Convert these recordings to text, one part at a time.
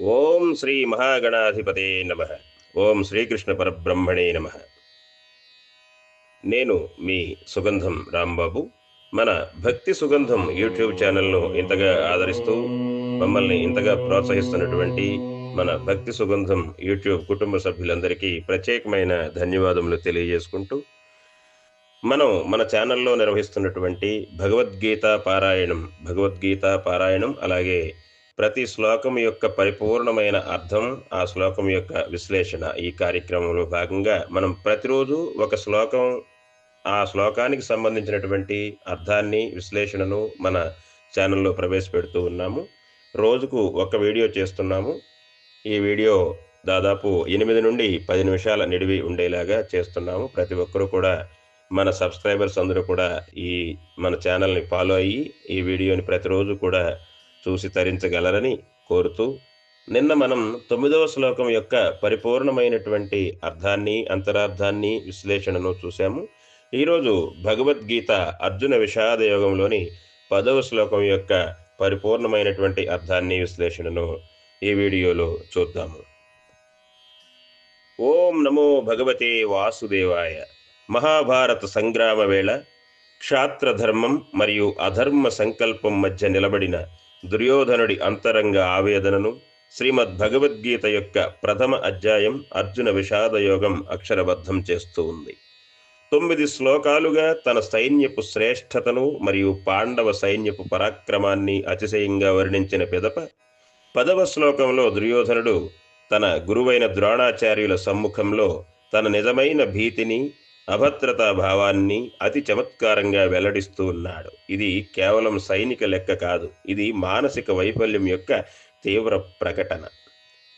ఓం శ్రీ మహాగణాధిపతే నమ. ఓం శ్రీకృష్ణ పరబ్రహ్మణే నమ. నేను మీ సుగంధం రాంబాబు. మన భక్తి సుగంధం యూట్యూబ్ ఛానల్ను ఇంతగా ఆదరిస్తూ మమ్మల్ని ఇంతగా ప్రోత్సహిస్తున్నటువంటి మన భక్తి సుగంధం యూట్యూబ్ కుటుంబ సభ్యులందరికీ ప్రత్యేకమైన ధన్యవాదములు తెలియజేసుకుంటూ మనం మన ఛానల్లో నిర్వహిస్తున్నటువంటి భగవద్గీత పారాయణం భగవద్గీత పారాయణం అలాగే ప్రతి శ్లోకం యొక్క పరిపూర్ణమైన అర్థం ఆ శ్లోకం యొక్క విశ్లేషణ ఈ కార్యక్రమంలో భాగంగా మనం ప్రతిరోజు ఒక శ్లోకం ఆ శ్లోకానికి సంబంధించినటువంటి అర్థాన్ని విశ్లేషణను మన ఛానల్లో ప్రవేశపెడుతూ ఉన్నాము. రోజుకు ఒక వీడియో చేస్తున్నాము. ఈ వీడియో దాదాపు ఎనిమిది నుండి పది నిమిషాల నిడివి ఉండేలాగా చేస్తున్నాము. ప్రతి ఒక్కరూ కూడా మన సబ్స్క్రైబర్స్ అందరూ కూడా ఈ మన ఛానల్ని ఫాలో అయ్యి ఈ వీడియోని ప్రతిరోజు కూడా చూసి తరించగలరని కోరుతూ నిన్న మనం తొమ్మిదవ శ్లోకం యొక్క పరిపూర్ణమైనటువంటి అర్థాన్ని అంతరార్థాన్ని విశ్లేషణను చూశాము. ఈరోజు భగవద్గీత అర్జున విషాద యోగంలోని పదవ శ్లోకం యొక్క పరిపూర్ణమైనటువంటి అర్థాన్ని విశ్లేషణను ఈ వీడియోలో చూద్దాము. ఓం నమో భగవతే వాసుదేవాయ. మహాభారత సంగ్రామ వేళ క్షాత్రధర్మం మరియు అధర్మ సంకల్పం మధ్య నిలబడిన దుర్యోధనుడి అంతరంగ ఆవేదనను శ్రీమద్ భగవద్గీత యొక్క ప్రథమ అధ్యాయం అర్జున విషాదయోగం అక్షరబద్ధం చేస్తూ ఉంది. తొమ్మిది శ్లోకాలుగా తన సైన్యపు శ్రేష్టతను మరియు పాండవ సైన్యపు పరాక్రమాన్ని అతిశయంగా వర్ణించిన పిదప పదవ శ్లోకంలో దుర్యోధనుడు తన గురువైన ద్రోణాచార్యుల సమ్ముఖంలో తన నిజమైన భీతిని అభద్రతా భావాన్ని అతి చమత్కారంగా వెల్లడిస్తూ ఉన్నాడు. ఇది కేవలం సైనిక లెక్క కాదు ఇది మానసిక వైఫల్యం యొక్క తీవ్ర ప్రకటన.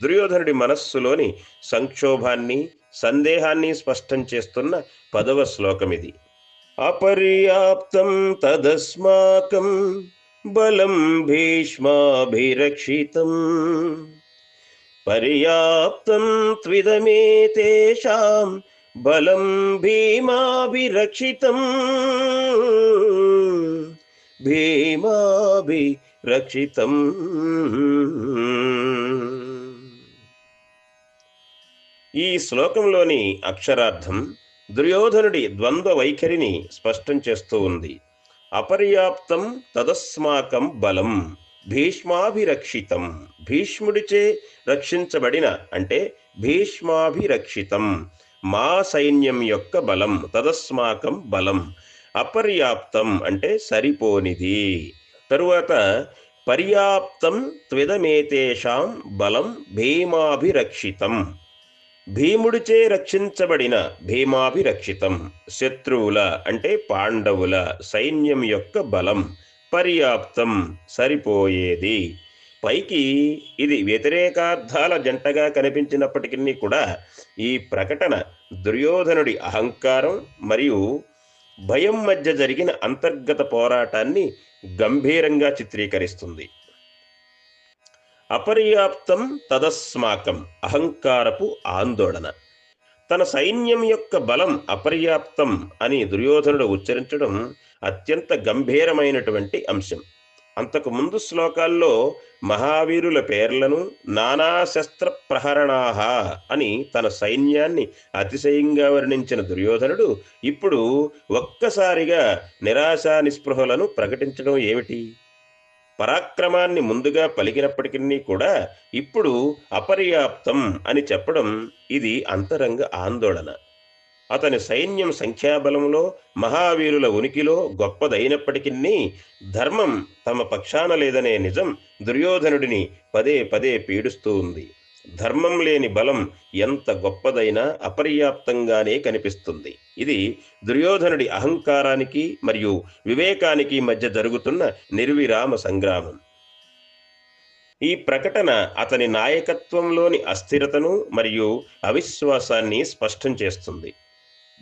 దుర్యోధనుడి మనస్సులోని సంక్షోభాన్ని సందేహాన్ని స్పష్టం చేస్తున్న పదవ శ్లోకం ఇది. అపర్యాప్తం తదస్మాకం బలం భీష్మాభిరక్షితం. పర్యాప్తం త్విదమేతేషాం బలం భీమాభిరక్షితం. భీమాభిరక్షితం. ఈ శ్లోకంలోని అక్షరార్థం దుర్యోధనుడి ద్వంద్వ వైఖరిని స్పష్టం చేస్తూ ఉంది. అపర్యాప్తం తదస్మాకం బలం భీష్మాభిరక్షితం. భీష్ముడిచే రక్షించబడిన అంటే భీష్మాభిరక్షితం. మా సైన్యం యొక్క బలం తదస్మాకం బలం అపర్యాప్తం అంటే సరిపోనిది. తరువాత పర్యాప్తం త్విదమేతేషాం బలం భీమాభిరక్షితం. భీముడిచే రక్షించబడిన భీమాభిరక్షితం. శత్రువుల అంటే పాండవుల సైన్యం యొక్క బలం పర్యాప్తం సరిపోయేది. పైకి ఇది వ్యతిరేకార్థాల జంటగా కనిపించినప్పటికీ కూడా ఈ ప్రకటన దుర్యోధనుడి అహంకారం మరియు భయం మధ్య జరిగిన అంతర్గత పోరాటాన్ని గంభీరంగా చిత్రీకరిస్తుంది. అపర్యాప్తం తదస్మాకం అహంకారపు ఆందోళన. తన సైన్యం యొక్క బలం అపర్యాప్తం అని దుర్యోధనుడు ఉచ్చరించడం అత్యంత గంభీరమైనటువంటి అంశం. అంతకు ముందు శ్లోకాల్లో మహావీరుల పేర్లను నానా శస్త్ర ప్రహరణాహ అని తన సైన్యాన్ని అతిశయంగా వర్ణించిన దుర్యోధనుడు ఇప్పుడు ఒక్కసారిగా నిరాశా నిస్పృహలను ప్రకటించడం ఏమిటి? పరాక్రమాన్ని ముందుగా పలికినప్పటికీ కూడా ఇప్పుడు అపర్యాప్తం అని చెప్పడం ఇది అంతరంగ ఆందోళన. అతని సైన్యం సంఖ్యాబలంలో మహావీరుల ఉనికిలో గొప్పదైనప్పటికీ ధర్మం తమ పక్షాన లేదనే నిజం దుర్యోధనుడిని పదే పదే పీడిస్తూ ఉంది. ధర్మం లేని బలం ఎంత గొప్పదైనా అపర్యాప్తంగానే కనిపిస్తుంది. ఇది దుర్యోధనుడి అహంకారానికి మరియు వివేకానికి మధ్య జరుగుతున్న నిర్విరామ సంగ్రామం. ఈ ప్రకటన అతని నాయకత్వంలోని అస్థిరతను మరియు అవిశ్వాసాన్ని స్పష్టం చేస్తుంది.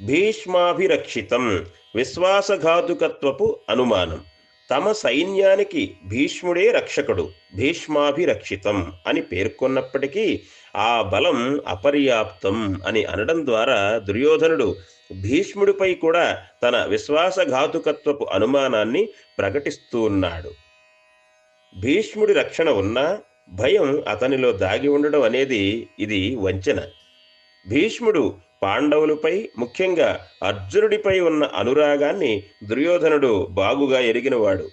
భీష్మాభిరక్షితం. విశ్వాసఘాతుకత్వపు అనుమానం. తమ సైన్యానికి భీష్ముడే రక్షకుడు భీష్మాభిరక్షితం అని పేర్కొన్నప్పటికీ ఆ బలం అపర్యాప్తం అని అనడం ద్వారా దుర్యోధనుడు భీష్ముడిపై కూడా తన విశ్వాసఘాతుకత్వపు అనుమానాన్ని ప్రకటిస్తూ ఉన్నాడు. భీష్ముడి రక్షణ ఉన్నా భయం అతనిలో దాగి ఉండడం అనేది ఇది వంచన. భీష్ముడు పాండవులపై ముఖ్యంగా అర్జునుడిపై ఉన్న అనురాగాన్ని దుర్యోధనుడు బాగుగా ఎరిగినవాడు.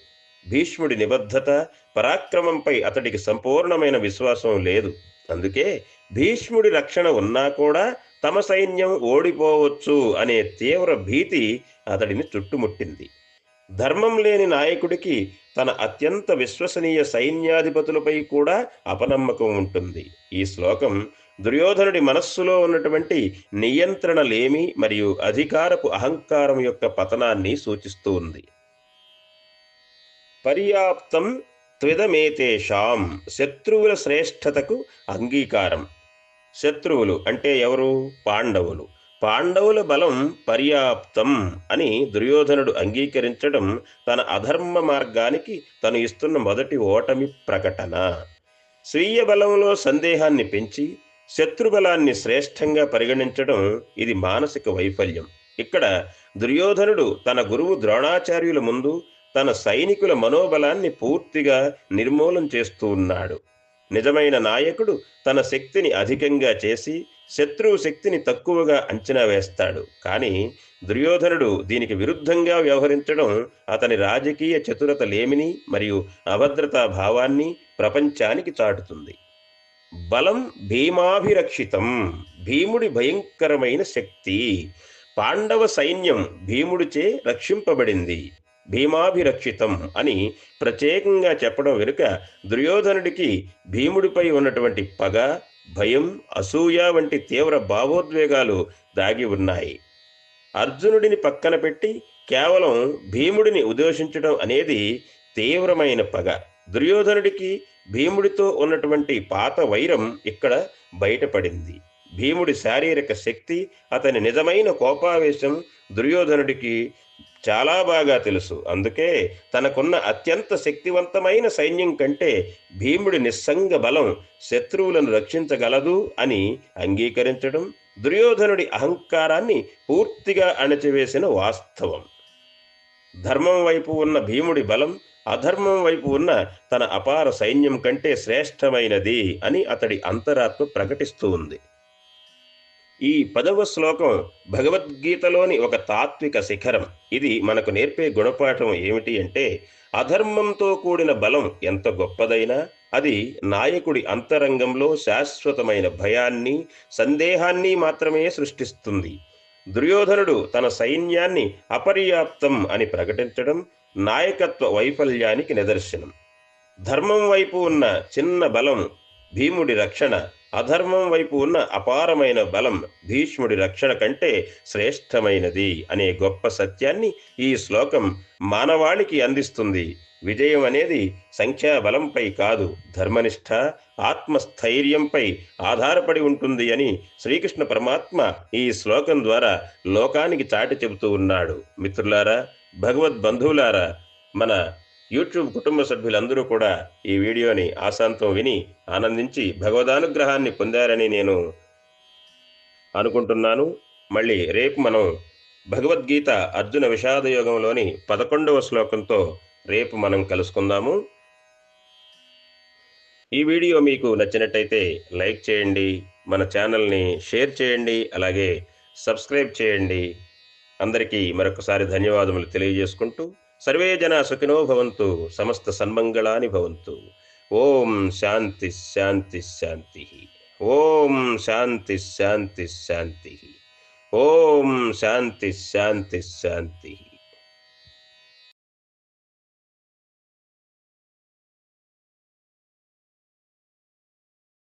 భీష్ముడి నిబద్ధత పరాక్రమంపై అతడికి సంపూర్ణమైన విశ్వాసం లేదు. అందుకే భీష్ముడి రక్షణ ఉన్నా కూడా తమ సైన్యం ఓడిపోవచ్చు అనే తీవ్ర భీతి అతడిని చుట్టుముట్టింది. ధర్మం లేని నాయకుడికి తన అత్యంత విశ్వసనీయ సైన్యాధిపతులపై కూడా అపనమ్మకం ఉంటుంది. ఈ శ్లోకం దుర్యోధనుడి మనస్సులో ఉన్నటువంటి నియంత్రణ లేమి మరియు అధికారపు అహంకారం యొక్క పతనాన్ని సూచిస్తూ ఉంది. పర్యాప్తం త్విదమేతేషాం శత్రువుల శ్రేష్టతకు అంగీకారం. శత్రువులు అంటే ఎవరు? పాండవులు. పాండవుల బలం పర్యాప్తం అని దుర్యోధనుడు అంగీకరించడం తన అధర్మ మార్గానికి తను ఇస్తున్న మొదటి ఓటమి ప్రకటన. స్వీయ బలంలో సందేహాన్ని పెంచి శత్రుబలాన్ని శ్రేష్టంగా పరిగణించడం ఇది మానసిక వైఫల్యం. ఇక్కడ దుర్యోధనుడు తన గురువు ద్రోణాచార్యుల ముందు తన సైనికుల మనోబలాన్ని పూర్తిగా నిర్మూలం చేస్తూ ఉన్నాడు. నిజమైన నాయకుడు తన శక్తిని అధికంగా చేసి శత్రువు శక్తిని తక్కువగా అంచనా వేస్తాడు. కానీ దుర్యోధనుడు దీనికి విరుద్ధంగా వ్యవహరించడం అతని రాజకీయ చతురత లేమిని మరియు అభద్రతా భావాన్ని ప్రపంచానికి చాటుతుంది. బలం భీమాభిరక్షితం భీముడి భయంకరమైన శక్తి. పాండవ సైన్యం భీముడిచే రక్షింపబడింది. భీమాభిరక్షితం అని ప్రత్యేకంగా చెప్పడం వెనుక దుర్యోధనుడికి భీముడిపై ఉన్నటువంటి పగ భయం అసూయ వంటి తీవ్ర భావోద్వేగాలు దాగి ఉన్నాయి. అర్జునుడిని పక్కన పెట్టి కేవలం భీముడిని ఉద్దేశించడం అనేది తీవ్రమైన పగ. దుర్యోధనుడికి భీముడితో ఉన్నటువంటి పాత వైరం ఇక్కడ బయటపడింది. భీముడి శారీరక శక్తి అతని నిజమైన కోపావేశం దుర్యోధనుడికి చాలా బాగా తెలుసు. అందుకే తనకున్న అత్యంత శక్తివంతమైన సైన్యం కంటే భీముడి నిస్సంగ బలం శత్రువులను రక్షించగలదు అని అంగీకరించడం దుర్యోధనుడి అహంకారాన్ని పూర్తిగా అణచివేసిన వాస్తవం. ధర్మం వైపు ఉన్న భీముడి బలం అధర్మం వైపు ఉన్న తన అపార సైన్యం కంటే శ్రేష్టమైనది అని అతడి అంతరాత్మ ప్రకటిస్తూ ఉంది. ఈ పదవ శ్లోకం భగవద్గీతలోని ఒక తాత్విక శిఖరం. ఇది మనకు నేర్పే గుణపాఠం ఏమిటి అంటే అధర్మంతో కూడిన బలం ఎంత గొప్పదైనా అది నాయకుడి అంతరంగంలో శాశ్వతమైన భయాన్ని సందేహాన్ని మాత్రమే సృష్టిస్తుంది. దుర్యోధనుడు తన సైన్యాన్ని అపర్యాప్తం అని ప్రకటించడం నాయకత్వ వైఫల్యానికి నిదర్శనం. ధర్మం వైపు ఉన్న చిన్న బలం భీముడి రక్షణ అధర్మం వైపు ఉన్న అపారమైన బలం భీష్ముడి రక్షణ కంటే శ్రేష్టమైనది అనే గొప్ప సత్యాన్ని ఈ శ్లోకం మానవాళికి అందిస్తుంది. విజయం అనేది సంఖ్యాబలంపై కాదు ధర్మనిష్ట ఆత్మస్థైర్యంపై ఆధారపడి ఉంటుంది అని శ్రీకృష్ణ పరమాత్మ ఈ శ్లోకం ద్వారా లోకానికి చాటి చెబుతూ ఉన్నాడు. మిత్రులారా భగవద్బంధువులారా మన యూట్యూబ్ కుటుంబ సభ్యులందరూ కూడా ఈ వీడియోని ఆశాంతం విని ఆనందించి భగవదానుగ్రహాన్ని పొందారని నేను అనుకుంటున్నాను. మళ్ళీ రేపు మనం భగవద్గీత అర్జున విషాద యోగంలోని పదకొండవ శ్లోకంతో రేపు మనం కలుసుకుందాము. ఈ వీడియో మీకు నచ్చినట్టయితే లైక్ చేయండి మన ఛానల్ని షేర్ చేయండి అలాగే సబ్స్క్రైబ్ చేయండి. అందరికీ మరొకసారి ధన్యవాదములు తెలియజేసుకుంటూ సర్వే జన సుఖినో భవంతు సమస్త సన్మంగళాని భవంతు. ఓం శాంతి శాంతి శాంతి. ఓం శాంతి శాంతి శాంతి. ఓం శాంతి శాంతి శాంతి.